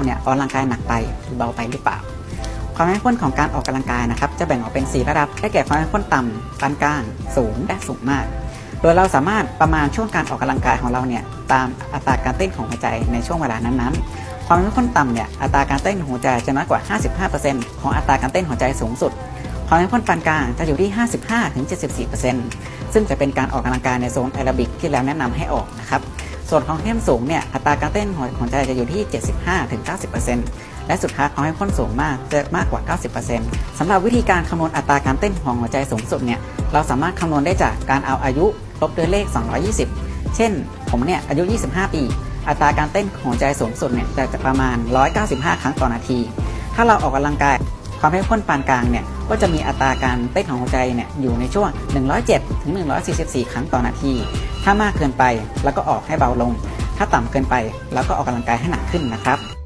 เราเนี่ยออกกำลังกายหนักไปหรือเบาไปหรือเปล่า ความเข้มข้นของการออกกำลังกายนะครับจะแบ่งออกเป็น 4 ระดับได้แก่ความเข้มข้นต่ำปานกลาง สูงและสูงมาก โดยเราสามารถประมาณช่วงการออกกำลังกายของเราเนี่ยตามอัตราการเต้นของหัวใจในช่วงเวลานั้นๆ ความเข้มข้นต่ำเนี่ยอัตราการเต้นของหัวใจจะน้อยกว่า 55%ของอัตราการเต้นหัวใจสูงสุดความเข้มข้นปานกลางจะอยู่ที่ 55-74%ซึ่งจะเป็นการออกกำลังกายในโซนแอโรบิกที่แล้วแนะนำให้ออกนะครับ ส่วนของเข้มสูงเนี่ยอัตราการเต้นของหัวใจจะอยู่ที่ 75-90%และสุดท้ายความเข้มข้นสูงมากจะมากกว่า 90%สำหรับวิธีการคำนวณอัตราการเต้นของหัวใจสูงสุดเนี่ยเราสามารถคำนวณได้จากการเอาอายุลบด้วยเลข 220 เช่น ผมเนี่ยอายุ 25 ปี อัตราการเต้นของหัวใจสูงสุดเนี่ยจะประมาณ 195 ครั้งต่อนาที ถ้าเราออกกำลังกาย ความเข้มข้นปานกลางเนี่ยก็จะมีอัตราการเต้นของหัวใจเนี่ยอยู่ในช่วง 107 ถึง 144 ครั้งต่อนาที ถ้ามากเกินไปแล้วก็ออกให้เบาลง ถ้าต่ำเกินไปแล้วก็ออกกำลังกายให้หนักขึ้นนะครับ